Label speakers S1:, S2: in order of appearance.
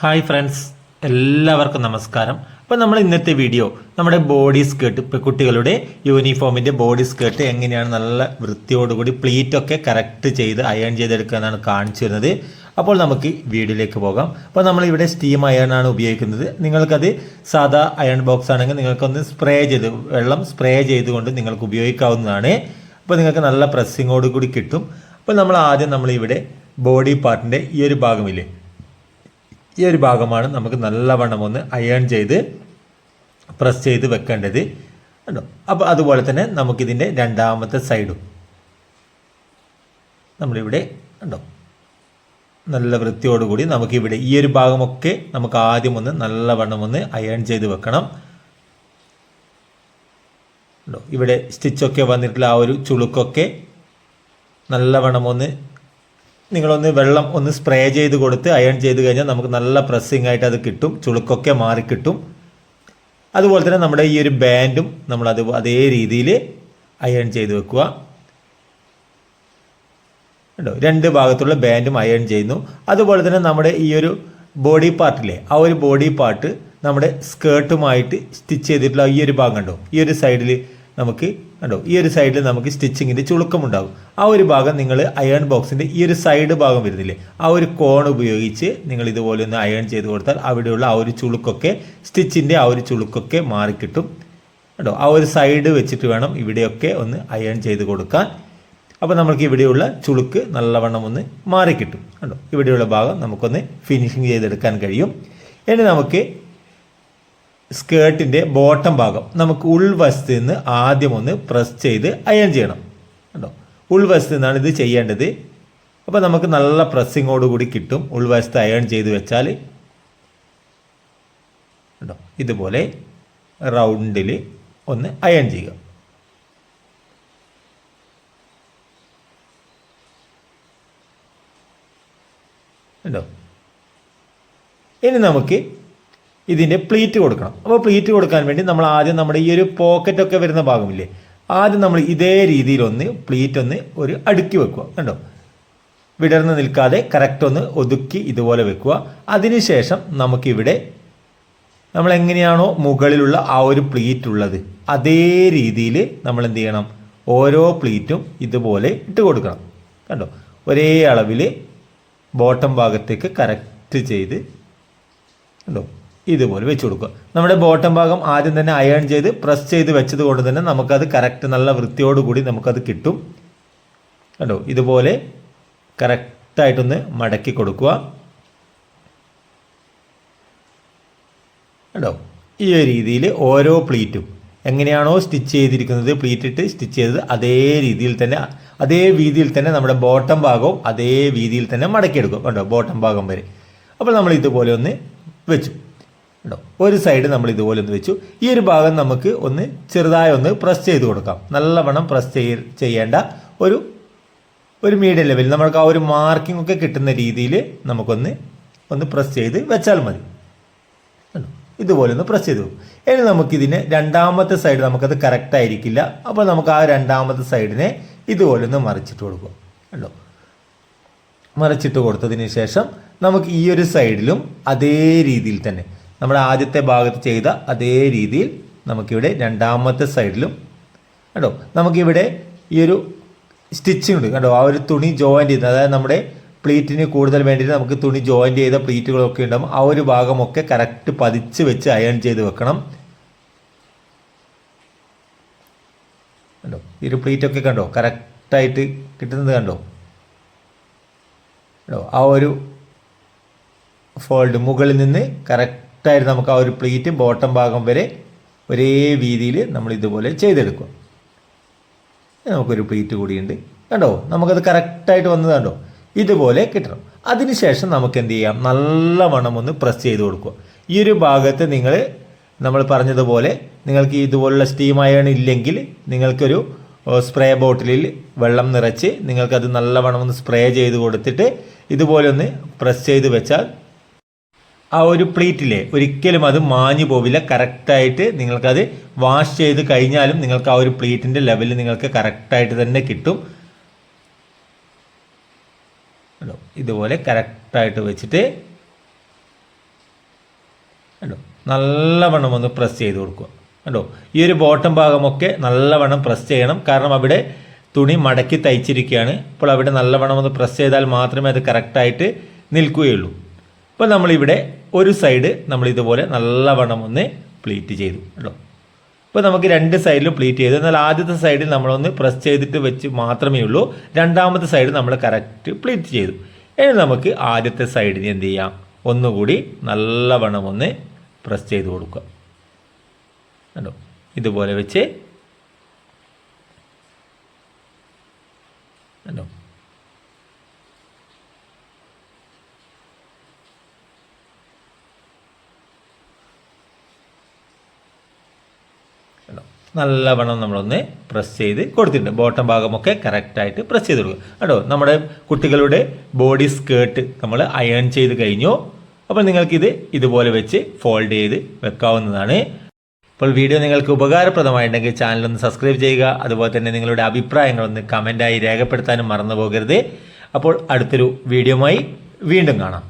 S1: Hi friends എല്ലാവർക്കും നമസ്കാരം. അപ്പോൾ നമ്മൾ ഇന്നത്തെ വീഡിയോ നമ്മുടെ ബോഡി സ്കേർട്ട് ഇപ്പോൾ കുട്ടികളുടെ യൂണിഫോമിന്റെ ബോഡി സ്കേർട്ട് എങ്ങനെയാണ് നല്ല വൃത്തിയോടുകൂടി പ്ലീറ്റൊക്കെ കറക്റ്റ് ചെയ്ത് അയൺ ചെയ്തെടുക്കുക എന്നാണ് കാണിച്ചു തരുന്നത്. അപ്പോൾ നമുക്ക് വീഡിയോയിലേക്ക് പോകാം. അപ്പോൾ നമ്മൾ ഇവിടെ സ്റ്റീം അയണാണ് ഉപയോഗിക്കുന്നത്. നിങ്ങൾക്കത് സാധാ അയൺ ബോക്സ് ആണെങ്കിൽ നിങ്ങൾക്കൊന്ന് സ്പ്രേ ചെയ്ത് വെള്ളം സ്പ്രേ ചെയ്തുകൊണ്ട് നിങ്ങൾക്ക് ഉപയോഗിക്കാവുന്നതാണ്. അപ്പോൾ നിങ്ങൾക്ക് നല്ല പ്രസ്സിങ്ങോട് കൂടി കിട്ടും. അപ്പോൾ നമ്മൾ ആദ്യം നമ്മൾ ഇവിടെ ബോഡി പാർട്ടിന്റെ ഈ ഒരു ഭാഗമില്ലേ? ഈ ഒരു ഭാഗമാണ് നമുക്ക് നല്ലവണ്ണം ഒന്ന് അയേൺ ചെയ്ത് പ്രസ് ചെയ്ത് വെക്കേണ്ടത്. കണ്ടോ? അപ്പോൾ അതുപോലെ തന്നെ നമുക്കിതിന്റെ രണ്ടാമത്തെ സൈഡും നമ്മളിവിടെ കണ്ടോ? നല്ല വൃത്തിയോടുകൂടി നമുക്കിവിടെ ഈ ഒരു ഭാഗമൊക്കെ നമുക്ക് ആദ്യം ഒന്ന് നല്ലവണ്ണം ഒന്ന് അയേൺ ചെയ്ത് വെക്കണം. ഇവിടെ സ്റ്റിച്ചൊക്കെ വന്നിട്ടുള്ള ആ ഒരു ചുളുക്കൊക്കെ നല്ലവണ്ണം ഒന്ന് നിങ്ങളൊന്ന് വെള്ളം ഒന്ന് സ്പ്രേ ചെയ്ത് കൊടുത്ത് അയൺ ചെയ്ത് കഴിഞ്ഞാൽ നമുക്ക് നല്ല പ്രസ്സിങ് ആയിട്ട് അത് കിട്ടും. ചുളുക്കൊക്കെ മാറി കിട്ടും. അതുപോലെ തന്നെ നമ്മുടെ ഈ ഒരു ബാൻഡും നമ്മൾ അത് അതേ രീതിയിൽ അയൺ ചെയ്ത് വെക്കുക. ഉണ്ടോ രണ്ട് ഭാഗത്തുള്ള ബാൻഡും അയൺ ചെയ്യുന്നു. അതുപോലെ തന്നെ നമ്മുടെ ഈ ഒരു ബോഡി പാർട്ടിലെ ആ ഒരു ബോഡി പാർട്ട് നമ്മുടെ സ്കേർട്ടുമായിട്ട് സ്റ്റിച്ച് ചെയ്തിട്ടുള്ള ഈ ഒരു ഭാഗം കണ്ടോ? ഈ ഒരു സൈഡിൽ നമുക്ക് കണ്ടോ? ഈ ഒരു സൈഡിൽ നമുക്ക് സ്റ്റിച്ചിങ്ങിന്റെ ചുളുക്കമുണ്ടാകും. ആ ഒരു ഭാഗം നിങ്ങൾ അയൺ ബോക്സിന്റെ ഈ ഒരു സൈഡ് ഭാഗം വരുന്നില്ലേ ആ ഒരു കോൺ ഉപയോഗിച്ച് നിങ്ങൾ ഇതുപോലെ ഒന്ന് അയൺ ചെയ്ത് കൊടുത്താൽ അവിടെയുള്ള ആ ഒരു ചുളുക്കൊക്കെ സ്റ്റിച്ചിന്റെ ആ ഒരു ചുളുക്കൊക്കെ മാറിക്കിട്ടും കണ്ടോ? ആ ഒരു സൈഡ് വെച്ചിട്ട് വേണം ഇവിടെയൊക്കെ ഒന്ന് അയൺ ചെയ്ത് കൊടുക്കാൻ. അപ്പോൾ നമുക്ക് ഇവിടെയുള്ള ചുളുക്ക് നല്ലവണ്ണം ഒന്ന് മാറിക്കിട്ടും കണ്ടോ? ഇവിടെയുള്ള ഭാഗം നമുക്കൊന്ന് ഫിനിഷിങ് ചെയ്തെടുക്കാൻ കഴിയും. ഇനി നമുക്ക് സ്കേർട്ടിന്റെ ബോട്ടം ഭാഗം. നമുക്ക് ഉൾവശത്ത് നിന്ന് ആദ്യം ഒന്ന് പ്രസ് ചെയ്ത് അയൺ ചെയ്യണം. കേട്ടോ ഉൾവശത്ത് നിന്നാണ് ഇത് ചെയ്യേണ്ടത്. അപ്പോൾ നമുക്ക് നല്ല പ്രസ്സിങ്ങോട് കൂടി കിട്ടും. ഉൾവശത്ത് അയൺ ചെയ്ത് വെച്ചാൽ. കേട്ടോ ഇതുപോലെ റൗണ്ടിൽ ഒന്ന് അയൺ ചെയ്യുക. കേട്ടോ ഇനി നമുക്ക് ഇതിന്റെ പ്ലീറ്റ് കൊടുക്കണം. അപ്പോൾ പ്ലീറ്റ് കൊടുക്കാൻ വേണ്ടി നമ്മൾ ആദ്യം നമ്മുടെ ഈ ഒരു പോക്കറ്റൊക്കെ വരുന്ന ഭാഗമില്ലേ ആദ്യം നമ്മൾ ഇതേ രീതിയിലൊന്ന് പ്ലീറ്റ് ഒന്ന് ഒരു അടുക്കി വെക്കുക കണ്ടോ? വിടർന്ന് നിൽക്കാതെ കറക്റ്റ് ഒന്ന് ഒതുക്കി ഇതുപോലെ വെക്കുക. അതിനുശേഷം നമുക്കിവിടെ നമ്മൾ എങ്ങനെയാണോ മുകളിലുള്ള ആ ഒരു പ്ലീറ്റ് ഉള്ളത് അതേ രീതിയിൽ നമ്മൾ എന്ത് ചെയ്യണം? ഓരോ പ്ലീറ്റും ഇതുപോലെ ഇട്ട് കൊടുക്കണം കണ്ടോ? ഒരേ അളവിൽ ബോട്ടം ഭാഗത്തേക്ക് കറക്റ്റ് ചെയ്ത് കണ്ടോ? ഇതുപോലെ വെച്ച് കൊടുക്കുക. നമ്മുടെ ബോട്ടം ഭാഗം ആദ്യം തന്നെ അയൺ ചെയ്ത് പ്രസ് ചെയ്ത് വെച്ചത് കൊണ്ട് തന്നെ നമുക്കത് കറക്റ്റ് നല്ല വൃത്തിയോടുകൂടി നമുക്കത് കിട്ടും. കണ്ടോ? ഇതുപോലെ കറക്റ്റായിട്ടൊന്ന് മടക്കി കൊടുക്കുക. കണ്ടോ? ഈ ഒരു രീതിയിൽ ഓരോ പ്ലീറ്റും എങ്ങനെയാണോ സ്റ്റിച്ച് ചെയ്തിരിക്കുന്നത് പ്ലീറ്റ് ഇട്ട് സ്റ്റിച്ച് ചെയ്തത് അതേ രീതിയിൽ തന്നെ അതേ വീതിയിൽ തന്നെ നമ്മുടെ ബോട്ടം ഭാഗവും അതേ വീതിയിൽ തന്നെ മടക്കിയെടുക്കും. കണ്ടോ? ബോട്ടം ഭാഗം വരെ. അപ്പോൾ നമ്മൾ ഇതുപോലെ ഒന്ന് വെച്ചു. കേട്ടോ ഒരു സൈഡ് നമ്മൾ ഇതുപോലെ ഒന്ന് വെച്ചു. ഈ ഒരു ഭാഗം നമുക്ക് ഒന്ന് ചെറുതായി ഒന്ന് പ്രസ് ചെയ്ത് കൊടുക്കാം. നല്ലവണ്ണം പ്രസ് ചെയ്യ ചെയ്യേണ്ട ഒരു ഒരു മീഡിയം ലെവലിൽ നമ്മൾക്ക് ആ ഒരു മാർക്കിംഗ് ഒക്കെ കിട്ടുന്ന രീതിയിൽ നമുക്കൊന്ന് ഒന്ന് പ്രസ് ചെയ്ത് വെച്ചാൽ മതി? ഇതുപോലെ ഒന്ന് പ്രസ് ചെയ്ത് ഇനി നമുക്കിതിന് രണ്ടാമത്തെ സൈഡ് നമുക്കത് കറക്റ്റ് ആയിരിക്കില്ല. അപ്പോൾ നമുക്ക് ആ രണ്ടാമത്തെ സൈഡിനെ ഇതുപോലെ ഒന്ന് മറിച്ചിട്ട് കൊടുക്കുക കണ്ടോ? മറിച്ചിട്ട് കൊടുത്തതിന് ശേഷം നമുക്ക് ഈ ഒരു സൈഡിലും അതേ രീതിയിൽ തന്നെ നമ്മുടെ ആദ്യത്തെ ഭാഗത്ത് ചെയ്ത അതേ രീതിയിൽ നമുക്കിവിടെ രണ്ടാമത്തെ സൈഡിലും കേട്ടോ നമുക്കിവിടെ ഈ ഒരു സ്റ്റിച്ചിങ് ഉണ്ട്. കണ്ടോ? ആ ഒരു തുണി ജോയിന്റ് ചെയ്യുന്നത് അതായത് നമ്മുടെ പ്ലീറ്റിന് കൂടുതൽ വേണ്ടിയിട്ട് നമുക്ക് തുണി ജോയിന്റ് ചെയ്ത പ്ലീറ്റുകളൊക്കെ ഉണ്ടാകും ആ ഒരു ഭാഗമൊക്കെ കറക്റ്റ് പതിച്ച് വെച്ച് അയൺ ചെയ്ത് വെക്കണം. കണ്ടോ? ഈ ഒരു പ്ലീറ്റൊക്കെ കണ്ടോ? കറക്റ്റായിട്ട് കിട്ടുന്നത് കണ്ടോ? കണ്ടോ? ആ ഒരു ഫോൾഡ് മുകളിൽ നിന്ന് കറക്റ്റായിട്ട് നമുക്ക് ആ ഒരു പ്ലേറ്റ് ബോട്ടം ഭാഗം വരെ ഒരേ രീതിയിൽ നമ്മൾ ഇതുപോലെ ചെയ്തെടുക്കും. നമുക്കൊരു പ്ലേറ്റ് കൂടിയുണ്ട്. കണ്ടോ? നമുക്കത് കറക്റ്റായിട്ട് വന്നത് കണ്ടോ? ഇതുപോലെ കിട്ടണം. അതിനുശേഷം നമുക്ക് എന്ത് ചെയ്യാം? നല്ലവണ്ണം ഒന്ന് പ്രസ് ചെയ്ത് കൊടുക്കുക. ഈ ഒരു ഭാഗത്ത് നിങ്ങൾ നമ്മൾ പറഞ്ഞതുപോലെ നിങ്ങൾക്ക് ഇതുപോലുള്ള സ്റ്റീം അയൺ ഇല്ലെങ്കിൽ നിങ്ങൾക്കൊരു സ്പ്രേ ബോട്ടിലിൽ വെള്ളം നിറച്ച് നിങ്ങൾക്കത് നല്ലവണ്ണം ഒന്ന് സ്പ്രേ ചെയ്ത് കൊടുത്തിട്ട് ഇതുപോലെ ഒന്ന് പ്രസ് ചെയ്ത് വെച്ചാൽ ആ ഒരു പ്ലേറ്റിലെ ഒരിക്കലും അത് മാഞ്ഞു പോവില്ല. കറക്റ്റായിട്ട് നിങ്ങൾക്കത് വാഷ് ചെയ്ത് കഴിഞ്ഞാലും നിങ്ങൾക്ക് ആ ഒരു പ്ലേറ്റിന്റെ ലെവൽ നിങ്ങൾക്ക് കറക്റ്റായിട്ട് തന്നെ കിട്ടും? ഇതുപോലെ കറക്റ്റായിട്ട് വെച്ചിട്ട് കണ്ടോ? നല്ലവണ്ണം ഒന്ന് പ്രസ് ചെയ്ത് കൊടുക്കുക. കണ്ടോ? ഈ ഒരു ബോട്ടം ഭാഗമൊക്കെ നല്ലവണ്ണം പ്രസ് ചെയ്യണം. കാരണം അവിടെ തുണി മടക്കി തയ്ച്ചിരിക്കുകയാണ്. അപ്പോൾ അവിടെ നല്ലവണ്ണം ഒന്ന് പ്രസ് ചെയ്താൽ മാത്രമേ അത് കറക്റ്റായിട്ട് നിൽക്കുകയുള്ളൂ. അപ്പോൾ നമ്മളിവിടെ ഒരു സൈഡ് നമ്മൾ ഇതുപോലെ നല്ലവണ്ണം ഒന്ന് പ്ലീറ്റ് ചെയ്തു കേട്ടോ. ഇപ്പോൾ നമുക്ക് രണ്ട് സൈഡിലും പ്ലീറ്റ് ചെയ്തു. എന്നാൽ ആദ്യത്തെ സൈഡിൽ നമ്മളൊന്ന് പ്രസ് ചെയ്തിട്ട് വെച്ച് മാത്രമേ ഉള്ളൂ. രണ്ടാമത്തെ സൈഡ് നമ്മൾ കറക്റ്റ് പ്ലീറ്റ് ചെയ്തു. ഇനി നമുക്ക് ആദ്യത്തെ സൈഡിന് എന്ത് ചെയ്യാം? ഒന്നുകൂടി നല്ലവണ്ണം ഒന്ന് പ്രസ് ചെയ്ത് കൊടുക്കുക. കണ്ടോ? ഇതുപോലെ വെച്ച്. കണ്ടോ കണ്ടോ നല്ലവണ്ണം നമ്മളൊന്ന് പ്രസ് ചെയ്ത് കൊടുത്തിട്ടുണ്ട്. ബോട്ടം ഭാഗമൊക്കെ കറക്റ്റായിട്ട് പ്രസ് ചെയ്ത് കൊടുക്കുക. കേട്ടോ? നമ്മുടെ കുട്ടികളുടെ ബോഡി സ്കേർട്ട് നമ്മൾ അയൺ ചെയ്ത് കഴിഞ്ഞു. അപ്പോൾ നിങ്ങൾക്കിത് ഇതുപോലെ വെച്ച് ഫോൾഡ് ചെയ്ത് വെക്കാവുന്നതാണ്. അപ്പോൾ വീഡിയോ നിങ്ങൾക്ക് ഉപകാരപ്രദമായിട്ടുണ്ടെങ്കിൽ ചാനലൊന്ന് സബ്സ്ക്രൈബ് ചെയ്യുക. അതുപോലെ തന്നെ നിങ്ങളുടെ അഭിപ്രായങ്ങളൊന്ന് കമന്റായി രേഖപ്പെടുത്താനും മറന്നു പോകരുത് അപ്പോൾ അടുത്തൊരു വീഡിയോമായി വീണ്ടും കാണാം.